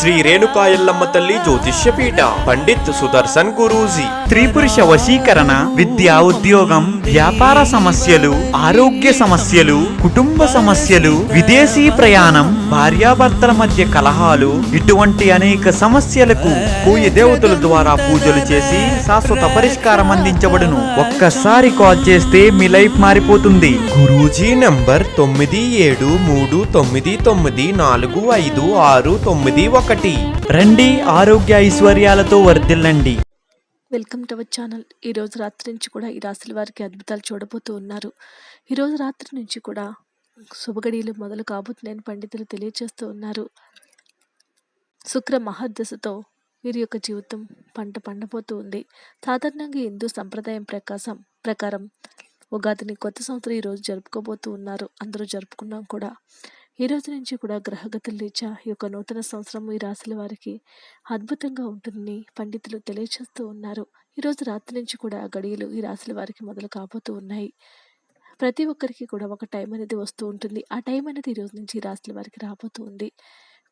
శ్రీ రేణుకాయల్లమ్మ తల్లి జ్యోతిష్యపీఠ పండిత్ సుదర్శన్ గురూజీ. త్రిపురుష వశీకరణ విద్యా ఉద్యోగం వ్యాపార సమస్యలు ఆరోగ్య సమస్యలు కుటుంబ సమస్యలు విదేశీ ప్రయాణం భార్యాభర్తల మధ్య కలహాలు ఇటువంటి అనేక సమస్యలకు పూయ దేవతల ద్వారా పూజలు చేసి శాశ్వత పరిష్కారం అందించబడును. ఒక్కసారి కాల్ చేస్తే మీ లైఫ్ మారిపోతుంది. గురూజీ నంబర్ తొమ్మిది ఏడు మూడు తొమ్మిది తొమ్మిది నాలుగు ఐదు ఆరు తొమ్మిది ఒకటి. రండి ఆరోగ్య ఐశ్వర్యాలతో వర్ధిల్లండి. Welcome to our channel. ఈ రోజు రాత్రి నుంచి కూడా ఈ రాశుల వారికి అద్భుతాలు చూడబోతూ ఉన్నారు. ఈ రోజు రాత్రి నుంచి కూడా శుభగడియలు మొదలు కాబోతున్నాయని పండితులు తెలియజేస్తూ ఉన్నారు. శుక్ర మహాదశతో వీరి యొక్క జీవితం పంట పండబోతూ ఉంది. సాధారణంగా హిందూ సంప్రదాయం ప్రకాశం ప్రకారం ఉగాదిని కొత్త సంవత్సరం ఈరోజు జరుపుకోబోతూ ఉన్నారు. అందరూ జరుపుకున్నాం కూడా. ఈ రోజు నుంచి కూడా గ్రహగతుల రీత్యా ఈ యొక్క నూతన సంవత్సరం ఈ రాశుల వారికి అద్భుతంగా ఉంటుందని పండితులు తెలియజేస్తూ ఉన్నారు. ఈరోజు రాత్రి నుంచి కూడా గడియలు ఈ రాశుల వారికి మొదలు కాబోతూ ఉన్నాయి. ప్రతి ఒక్కరికి కూడా ఒక టైం అనేది వస్తూ ఉంటుంది. ఆ టైం అనేది ఈ రోజు నుంచి రాసుల వారికి రాబోతూ ఉంది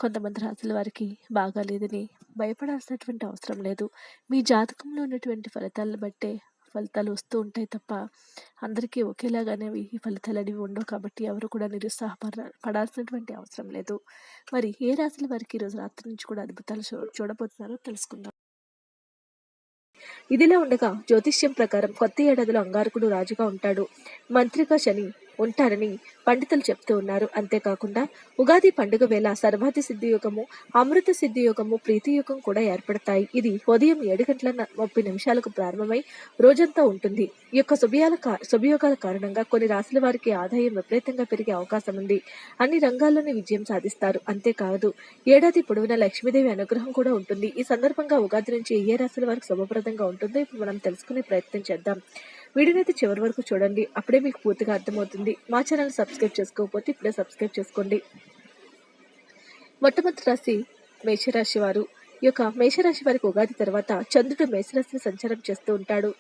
కొంతమంది రాసుల వారికి బాగాలేదని భయపడాల్సినటువంటి అవసరం లేదు. మీ జాతకంలో ఉన్నటువంటి ఫలితాలను బట్టే ఫలితాలు వస్తూ ఉంటాయి తప్ప అందరికీ ఒకేలాగానే ఈ ఫలితాలు అనేవి ఉండవు కాబట్టి ఎవరు కూడా నిరుత్సాహపడ పడాల్సినటువంటి అవసరం లేదు. మరి ఏ రాశుల వారికి ఈరోజు రాత్రి నుంచి కూడా అద్భుతాలు చూ చూడబోతున్నారో తెలుసుకుందాం. ఇదిలా ఉండగా జ్యోతిష్యం ప్రకారం కొత్త ఏడాదిలో అంగారకుడు రాజుగా ఉంటాడు. మంత్రిగా శని ఉంటారని పండితులు చెప్తూ ఉన్నారు. అంతేకాకుండా ఉగాది పండుగ వేళ సర్వాతి సిద్ధి యుగము అమృత సిద్ధి యుగము ప్రీతి యుగం కూడా ఏర్పడతాయి. ఇది ఉదయం ఏడు గంటల ముప్పై నిమిషాలకు ప్రారంభమై రోజంతా ఉంటుంది. ఈ యొక్క శుభయాల శుభయోగాల కారణంగా కొన్ని రాశుల వారికి ఆదాయం విపరీతంగా పెరిగే అవకాశం ఉంది. అన్ని రంగాల్లోనే విజయం సాధిస్తారు. అంతేకాదు ఏడాది పొడవునా లక్ష్మీదేవి అనుగ్రహం కూడా ఉంటుంది. ఈ సందర్భంగా ఉగాది నుంచి ఏ రాశుల వారికి శుభప్రదంగా ఉంటుందో ఇప్పుడు మనం తెలుసుకునే ప్రయత్నం చేద్దాం. వీడియోని అయితే చివరి వరకు చూడండి. అప్పుడే మీకు పూర్తిగా అర్థమవుతుంది. మా ఛానల్ సబ్స్క్రైబ్ చేసుకోకపోతే ఇప్పుడే సబ్స్క్రైబ్ చేసుకోండి. మొట్టమొదటి రాశి మేషరాశి వారు. ఈ యొక్క మేషరాశి వారికి ఉగాది తర్వాత చంద్రుడు మేషరాశిని సంచారం చేస్తూ ఉంటాడు.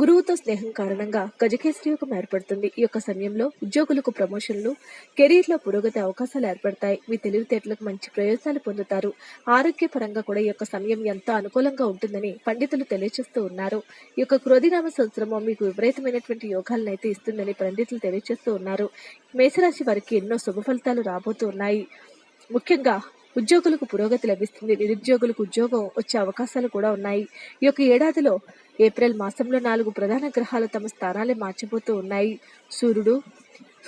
గురువుతో స్నేహం కారణంగా గజకేశ్వరి యుగం ఏర్పడుతుంది. ఈ యొక్క సమయంలో ఉద్యోగులకు ప్రమోషన్లు కెరీర్లో పురోగతి అవకాశాలు ఏర్పడతాయి. మీ తెలివితేటలకు మంచి ప్రయోజనాలు పొందుతారు. ఆరోగ్యపరంగా కూడా ఈ యొక్క సమయం ఎంతో అనుకూలంగా ఉంటుందని పండితులు తెలియజేస్తూ ఉన్నారు. ఈ యొక్క క్రోధినామ సంవత్సరము మీకు విపరీతమైనటువంటి యోగాలను అయితే ఇస్తుందని పండితులు తెలియజేస్తూ ఉన్నారు. మేషరాశి వారికి ఎన్నో శుభ ఫలితాలు రాబోతూ ఉన్నాయి. ముఖ్యంగా ఉద్యోగులకు పురోగతి లభిస్తుంది. నిరుద్యోగులకు ఉద్యోగం వచ్చే అవకాశాలు కూడా ఉన్నాయి. ఈ యొక్క ఏడాదిలో ఏప్రిల్ మాసంలో నాలుగు ప్రధాన గ్రహాలు తమ స్థానాలే మార్చిపోతూ ఉన్నాయి. సూర్యుడు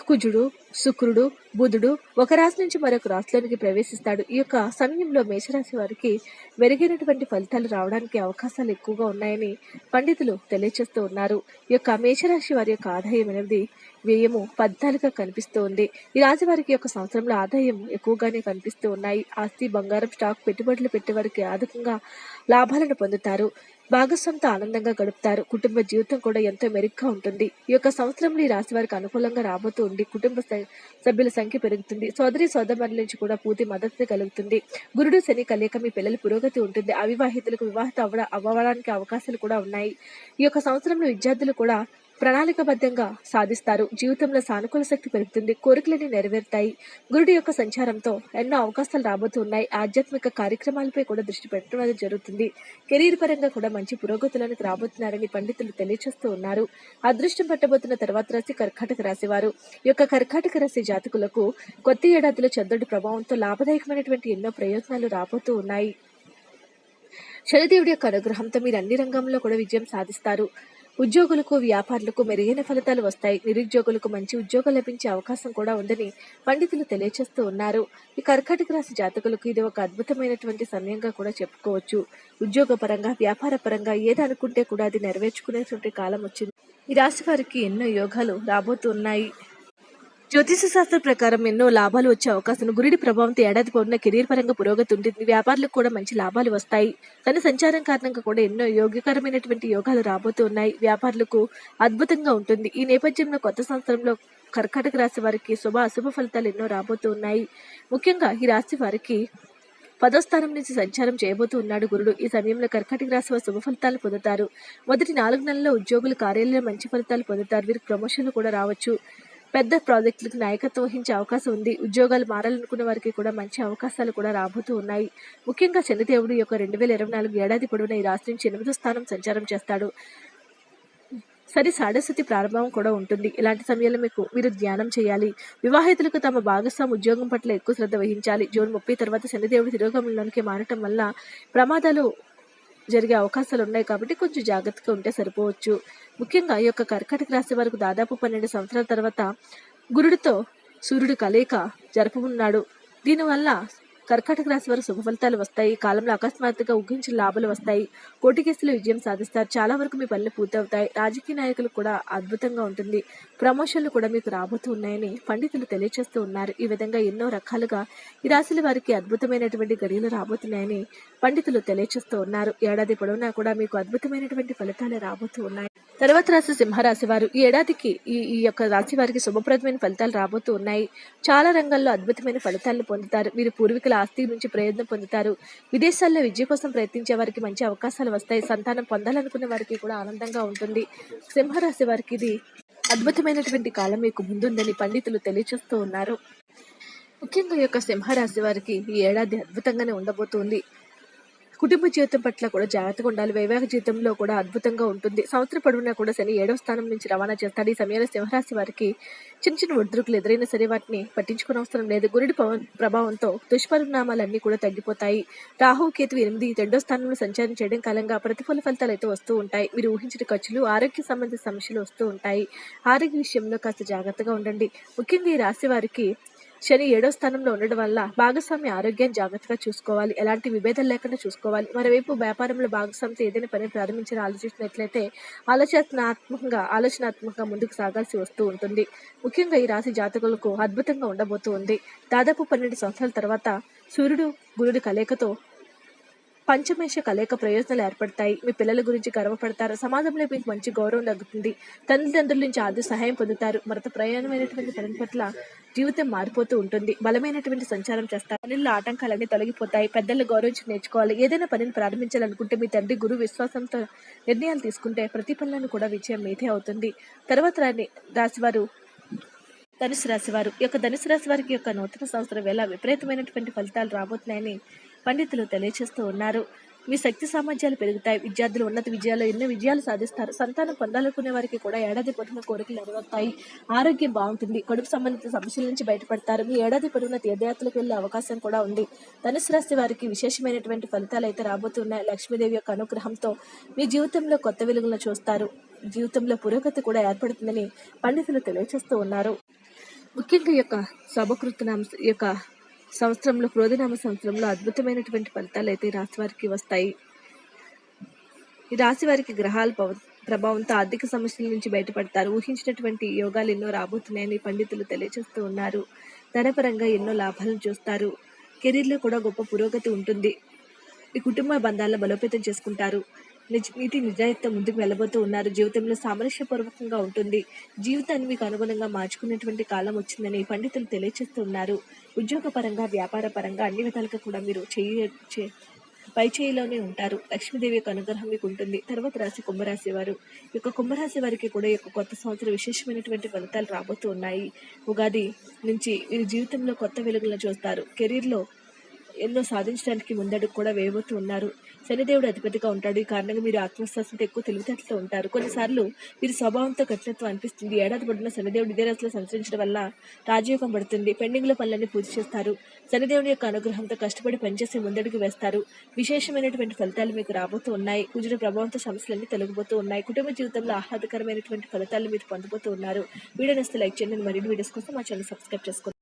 కుజుడు శుక్రుడు బుధుడు ఒక రాశి నుంచి మరొక రాశిలోనికి ప్రవేశిస్తాడు. ఈ యొక్క సమయంలో మేషరాశి వారికి మెరుగైనటువంటి ఫలితాలు రావడానికి అవకాశాలు ఎక్కువగా ఉన్నాయని పండితులు తెలియజేస్తూ ఉన్నారు. ఈ యొక్క మేషరాశి వారి యొక్క ఆదాయం అనేది వ్యయము పద్నాలుగుగా కనిపిస్తూ ఉంది. ఈ రాశి వారికి యొక్క సంవత్సరంలో ఆదాయం ఎక్కువగానే కనిపిస్తూ ఉన్నాయి. ఆస్తి బంగారం స్టాక్ పెట్టుబడులు పెట్టే వారికి ఆర్థికంగా లాభాలను పొందుతారు. భాగస్వామితో ఆనందంగా గడుపుతారు. కుటుంబ జీవితం కూడా ఎంతో మెరుగ్గా ఉంటుంది. ఈ యొక్క సంవత్సరంలో ఈ రాశి వారికి అనుకూలంగా రాబోతూ ఉండి కుటుంబ సభ్యుల సంఖ్య పెరుగుతుంది. సోదరి సోదరుల నుంచి కూడా పూర్తి మద్దతు కలుగుతుంది. గురుడు శని కలయిక మీ పిల్లల పురోగతి ఉంటుంది. అవివాహితులకు వివాహిత అవ్వడం అవ్వడానికి అవకాశాలు కూడా ఉన్నాయి. ఈ యొక్క సంవత్సరంలో విద్యార్థులు కూడా ప్రణాళికబద్ధంగా సాధిస్తారు. జీవితంలో సానుకూల శక్తి పెరుగుతుంది. కోరికలన్నీ నెరవేరుతాయి. గురుడి యొక్క సంచారంతో ఎన్నో అవకాశాలు రాబోతున్నాయి. ఆధ్యాత్మిక కార్యక్రమాలపై కూడా దృష్టి పెట్టడం జరుగుతుంది. కెరీర్ పరంగా కూడా మంచి పురోగతులకు రాబోతున్నారని పండితులు తెలియజేస్తూ ఉన్నారు. అదృష్టం పట్టబోతున్న తర్వాత రాశి కర్కాటక రాశి వారు. యొక్క కర్కాటక రాశి జాతకులకు కొత్త ఏడాదిలో చంద్రుడి ప్రభావంతో లాభదాయకమైనటువంటి ఎన్నో ప్రయోజనాలు రాబోతూ ఉన్నాయి. శనిదేవుడి యొక్క అనుగ్రహంతో మీరు అన్ని రంగంలో కూడా విజయం సాధిస్తారు. ఉద్యోగులకు వ్యాపారులకు మెరుగైన ఫలితాలు వస్తాయి. నిరుద్యోగులకు మంచి ఉద్యోగం లభించే అవకాశం కూడా ఉందని పండితులు తెలియజేస్తూ ఉన్నారు. ఈ కర్కాటక రాశి జాతకులకు ఇది ఒక అద్భుతమైనటువంటి సమయంగా కూడా చెప్పుకోవచ్చు. ఉద్యోగ పరంగా వ్యాపార పరంగా ఏది అనుకుంటే కూడా అది నెరవేర్చుకునేటువంటి కాలం వచ్చింది. ఈ రాశి వారికి ఎన్నో యోగాలు రాబోతున్నాయి. జ్యోతిష శాస్త్రం ప్రకారం ఎన్నో లాభాలు వచ్చే అవకాశం. గురుడి ప్రభావంతో ఏడాది పౌర్ణ కెరీర్ పరంగా పురోగతి ఉంటుంది. వ్యాపారులకు కూడా మంచి లాభాలు వస్తాయి. తన సంచారం కారణంగా కూడా ఎన్నో యోగ్యకరమైనటువంటి యోగాలు రాబోతూ ఉన్నాయి. వ్యాపారులకు అద్భుతంగా ఉంటుంది. ఈ నేపథ్యంలో కొత్త సంవత్సరంలో కర్కాటక రాశి వారికి శుభ అశుభ ఫలితాలు ఎన్నో రాబోతూ ఉన్నాయి. ముఖ్యంగా ఈ రాశి వారికి పదో స్థానం నుంచి సంచారం చేయబోతూ ఉన్నాడు గురుడు. ఈ సమయంలో కర్కాటక రాశి వారు శుభ ఫలితాలు పొందుతారు. మొదటి నాలుగు నెలల్లో ఉద్యోగులు కార్యాలయంలో మంచి ఫలితాలు పొందుతారు. వీరికి ప్రమోషన్లు కూడా రావచ్చు. పెద్ద ప్రాజెక్టులకు నాయకత్వం వహించే అవకాశం ఉంది. ఉద్యోగాలు మారాలనుకున్న వారికి కూడా మంచి అవకాశాలు కూడా రాబోతూ ఉన్నాయి. ముఖ్యంగా శనిదేవుడు యొక్క రెండు వేల ఇరవై నాలుగు ఏడాది పొడవున ఈ రాశి నుంచి ఎనిమిదో స్థానం సంచారం చేస్తాడు. సరి సాడస్థితి ప్రారంభం కూడా ఉంటుంది. ఇలాంటి సమయంలో మీకు మీరు ధ్యానం చేయాలి. వివాహితులకు తమ భాగస్వామి ఉద్యోగం పట్ల ఎక్కువ శ్రద్ధ వహించాలి. జూన్ ముప్పై తర్వాత శనిదేవుడు తిరోగమనంలోనికి మారటం వల్ల ప్రమాదాలు జరిగే అవకాశాలు ఉన్నాయి కాబట్టి కొంచెం జాగ్రత్తగా ఉంటే సరిపోవచ్చు. ముఖ్యంగా ఈ యొక్క కర్కాటక రాశి వారికి దాదాపు పన్నెండు సంవత్సరాల తర్వాత గురుడితో సూర్యుడు కలయిక జరపనున్నాడు. దీనివల్ల కర్కాటక రాశి వారు శుభ ఫలితాలు వస్తాయి. కాలంలో అకస్మాత్తుగా ఊహించిన లాభాలు వస్తాయి. కోటి కేసులు విజయం సాధిస్తారు. చాలా వరకు మీ పనులు పూర్తవుతాయి. రాజకీయ నాయకులు కూడా అద్భుతంగా ఉంటుంది. ప్రమోషన్లు కూడా మీకు రాబోతూ ఉన్నాయని పండితులు తెలియజేస్తూ ఉన్నారు. ఈ విధంగా ఎన్నో రకాలుగా ఈ రాశుల వారికి అద్భుతమైనటువంటి గడియలు రాబోతున్నాయని పండితులు తెలియజేస్తూ ఉన్నారు. ఏడాది పొడవునా కూడా మీకు అద్భుతమైనటువంటి ఫలితాలు రాబోతూ ఉన్నాయి. తర్వాత రాశి సింహరాశి వారు. ఈ ఏడాదికి ఈ ఈ యొక్క రాశి వారికి శుభప్రదమైన ఫలితాలు రాబోతూ ఉన్నాయి. చాలా రంగాల్లో అద్భుతమైన ఫలితాలను పొందుతారు. మీరు పూర్వీకుల ఆస్తి నుంచి ప్రయోజనం పొందుతారు. విదేశాల్లో విద్య కోసం ప్రయత్నించే వారికి మంచి అవకాశాలు వస్తాయి. సంతానం పొందాలనుకునే వారికి కూడా ఆనందంగా ఉంటుంది. సింహరాశి వారికి ఇది అద్భుతమైనటువంటి కాలం. మీకు ముందుందని పండితులు తెలియచేస్తూ ఉన్నారు. ముఖ్యంగా ఈ యొక్క సింహరాశి వారికి ఈ ఏడాది అద్భుతంగానే ఉండబోతుంది. కుటుంబ జీవితం పట్ల కూడా జాగ్రత్తగా ఉండాలి. వైవాహిక జీవితంలో కూడా అద్భుతంగా ఉంటుంది. సంవత్సరం పొడవునా కూడా శని ఏడవ స్థానం నుంచి రవాణా చేస్తాడు ఈ సమయంలో సింహరాశి వారికి చిన్న చిన్న ఒడిదుడుకులు ఎదురైనా సరే వాటిని పట్టించుకునే అవసరం లేదు. గురుడి పవ- ప్రభావంతో దుష్పరిణామాలన్నీ కూడా తగ్గిపోతాయి. రాహు కేతు ఎనిమిది రెండో స్థానంలో సంచారం చేయడం కాలంగా ప్రతిఫల ఫలితాలు అయితే వస్తూ ఉంటాయి. మీరు ఊహించిన ఖర్చులు ఆరోగ్య సంబంధిత సమస్యలు వస్తూ ఉంటాయి. ఆరోగ్య విషయంలో కాస్త జాగ్రత్తగా ఉండండి. ముఖ్యంగా ఈ రాశి వారికి శని ఏడో స్థానంలో ఉండడం వల్ల భాగస్వామి ఆరోగ్యాన్ని జాగ్రత్తగా చూసుకోవాలి. ఎలాంటి విభేదాలు లేకుండా చూసుకోవాలి. మరోవైపు వ్యాపారంలో భాగస్వామితో ఏదైనా పని ప్రారంభించాలని ఆలోచించినట్లయితే ఆలోచనాత్మకంగా ఆలోచనాత్మకంగా ముందుకు సాగాల్సి వస్తూ ఉంటుంది. ముఖ్యంగా ఈ రాశి జాతకులకు అద్భుతంగా ఉండబోతూ ఉంది. దాదాపు పన్నెండు సంవత్సరాల తర్వాత సూర్యుడు గురుడి కలయికతో పంచమేష కలయిక ప్రయోజనాలు ఏర్పడతాయి. మీ పిల్లల గురించి గర్వపడతారు. సమాజంలో మీకు మంచి గౌరవం తగ్గుతుంది తల్లిదండ్రుల నుంచి ఆర్థిక సహాయం పొందుతారు. మరత ప్రయాణమైనటువంటి పని పట్ల జీవితం మారిపోతూ ఉంటుంది. బలమైనటువంటి సంచారం చేస్తారు. పనుల్లో ఆటంకాలన్నీ తొలగిపోతాయి. పెద్దలు గౌరవించి నేర్చుకోవాలి. ఏదైనా పనిని ప్రారంభించాలనుకుంటే మీ తండ్రి గురు విశ్వాసంతో నిర్ణయాలు తీసుకుంటే ప్రతి పనులను కూడా విజయం మీదే అవుతుంది. తర్వాత రాని రాశివారు ధనుసు రాశి వారు ఈ యొక్క ధనుసు రాశి వారికి యొక్క నూతన సంవత్సరం వేళ విపరీతమైనటువంటి ఫలితాలు రాబోతున్నాయని పండితులు తెలియజేస్తూ ఉన్నారు. మీ శక్తి సామర్థ్యాలు పెరుగుతాయి. విద్యార్థులు ఉన్నత విజయాలు ఎన్నో విజయాలు సాధిస్తారు. సంతానం పొందాలనుకునే వారికి కూడా ఏడాది పొడుగున కోరికలు నెరవేరుతాయి. ఆరోగ్యం బాగుంటుంది. కడుపు సంబంధిత సమస్యల నుంచి బయటపడతారు. మీ ఏడాది పొడుగున తీర్థయాత్రలకు వెళ్ళే అవకాశం కూడా ఉంది. ధనుసు రాశి వారికి విశేషమైనటువంటి ఫలితాలు అయితే రాబోతున్నాయి. లక్ష్మీదేవి యొక్క అనుగ్రహంతో మీ జీవితంలో కొత్త వెలుగులను చూస్తారు. జీవితంలో పురోగతి కూడా ఏర్పడుతుందని పండితులు తెలియజేస్తూ ఉన్నారు. ముఖ్యంగా యొక్క శుభకృతనాంశ యొక్క సంవత్సరంలో క్రోధనామ సంవత్సరంలో అద్భుతమైనటువంటి ఫలితాలు అయితే రాశి వారికి వస్తాయి. ఈ రాశి వారికి గ్రహాల ప్రభావంతో ఆర్థిక సమస్యల నుంచి బయటపడతారు. ఊహించినటువంటి యోగాలు ఎన్నో రాబోతున్నాయని పండితులు తెలియజేస్తూ ఉన్నారు. ధనపరంగా ఎన్నో లాభాలను చూస్తారు. కెరీర్లో కూడా గొప్ప పురోగతి ఉంటుంది. మీ కుటుంబ బంధాలను బలోపేతం చేసుకుంటారు. నిజ నీతి నిజాయితీతో ముందుకు వెళ్ళబోతూ ఉన్నారు. జీవితంలో సామరస్యపూర్వకంగా ఉంటుంది. జీవితాన్ని మీకు అనుగుణంగా మార్చుకునేటువంటి కాలం వచ్చిందని పండితులు తెలియజేస్తున్నారు ఉద్యోగపరంగా వ్యాపార పరంగా అన్ని విధాలుగా కూడా మీరు చేయ పై చేయిలోనే ఉంటారు. లక్ష్మీదేవి యొక్క అనుగ్రహం మీకు ఉంటుంది. తర్వాత రాశి కుంభరాశి వారు. ఈ యొక్క కుంభరాశి వారికి కూడా ఈ యొక్క కొత్త సంవత్సరం విశేషమైనటువంటి ఫలితాలు రాబోతూ ఉన్నాయి. ఉగాది నుంచి వీరి జీవితంలో కొత్త వెలుగులను చూస్తారు. కెరీర్లో ఎన్నో సాధించడానికి ముందడుగు కూడా వేయబోతూ ఉన్నారు. శనిదేవుడు అధిపతిగా ఉంటాడు. ఈ కారణంగా మీరు ఆత్మవిశ్వాసంతో ఎక్కువ తెలివితేటలతో ఉంటారు. కొన్నిసార్లు మీరు స్వభావంతో కఠినత్వం అనిపిస్తుంది. ఏడాది పడిన శనిదేవుడు ఇదే రాశిలో సంచరించడం వల్ల రాజయోగం పడుతుంది. పెండింగ్లో పనులన్నీ పూర్తి చేస్తారు. శనిదేవుని యొక్క అనుగ్రహంతో కష్టపడి పనిచేసి ముందడుగు వేస్తారు. విశేషమైనటువంటి ఫలితాలు మీకు రాబోతూ ఉన్నాయి. కుజుడు ప్రభావంతో సమస్యలన్నీ తొలగిపోతూ ఉన్నాయి. కుటుంబ జీవితంలో ఆహ్లాదకరమైనటువంటి ఫలితాలు మీరు పొందబోతూ ఉన్నారు. వీడియో నస్తే లైక్ చేయండి. మరిన్ని వీడియోస్ కోసం మా ఛానల్ సబ్స్క్రైబ్ చేసుకోండి.